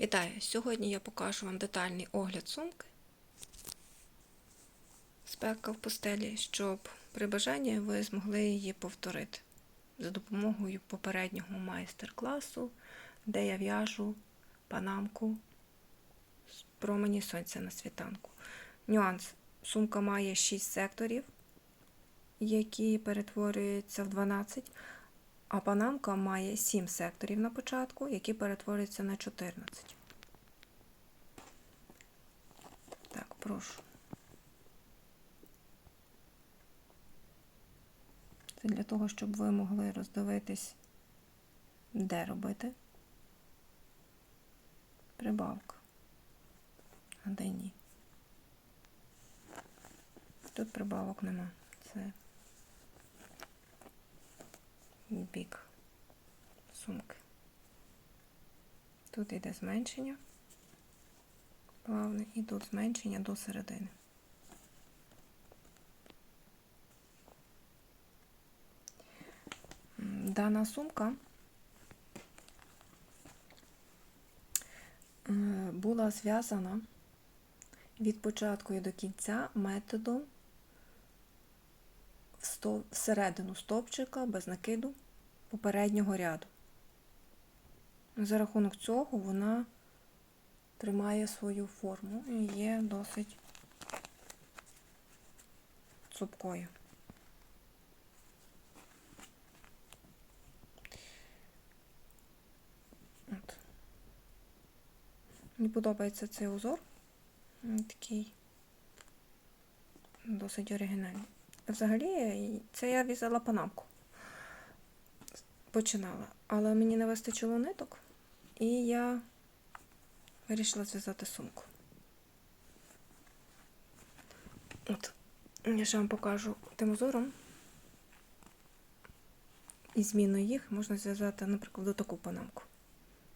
Вітаю! Сьогодні я покажу вам детальний огляд сумки спека в пустелі, щоб при бажанні ви змогли її повторити за допомогою попереднього майстер-класу, де я в'яжу панамку з промені сонця на світанку. Нюанс. Сумка має 6 секторів, які перетворюються в 12, а панамка має 7 секторів на початку, які перетворюються на 14. Так, прошу. Це для того, щоб ви могли роздивитись, де робити прибавку, а де ні. Тут прибавок нема. Це бік сумки. Тут йде зменшення плавне і тут зменшення до середини. Дана сумка е, була зв'язана від початку і до кінця методом в всередину стовпчика без накиду попереднього ряду. За рахунок цього вона тримає свою форму і є досить цупкою. От. Мені подобається цей узор. Він такий досить оригінальний. Взагалі, це я в'язала панамку. Починала, але мені не вистачило ниток, і я вирішила зв'язати сумку. От, я ще вам покажу тим узором. І зміною їх можна зв'язати, наприклад, до таку панамку.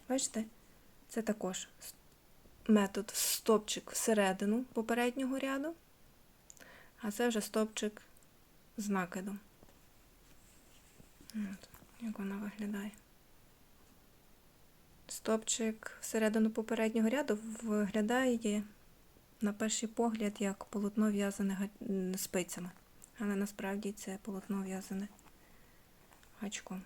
Бачите? Це також метод стопчик всередину попереднього ряду, а це вже стопчик з накидом. От, як вона виглядає. Стопчик всередину попереднього ряду виглядає на перший погляд як полотно в'язане спицями, але насправді це полотно в'язане гачком.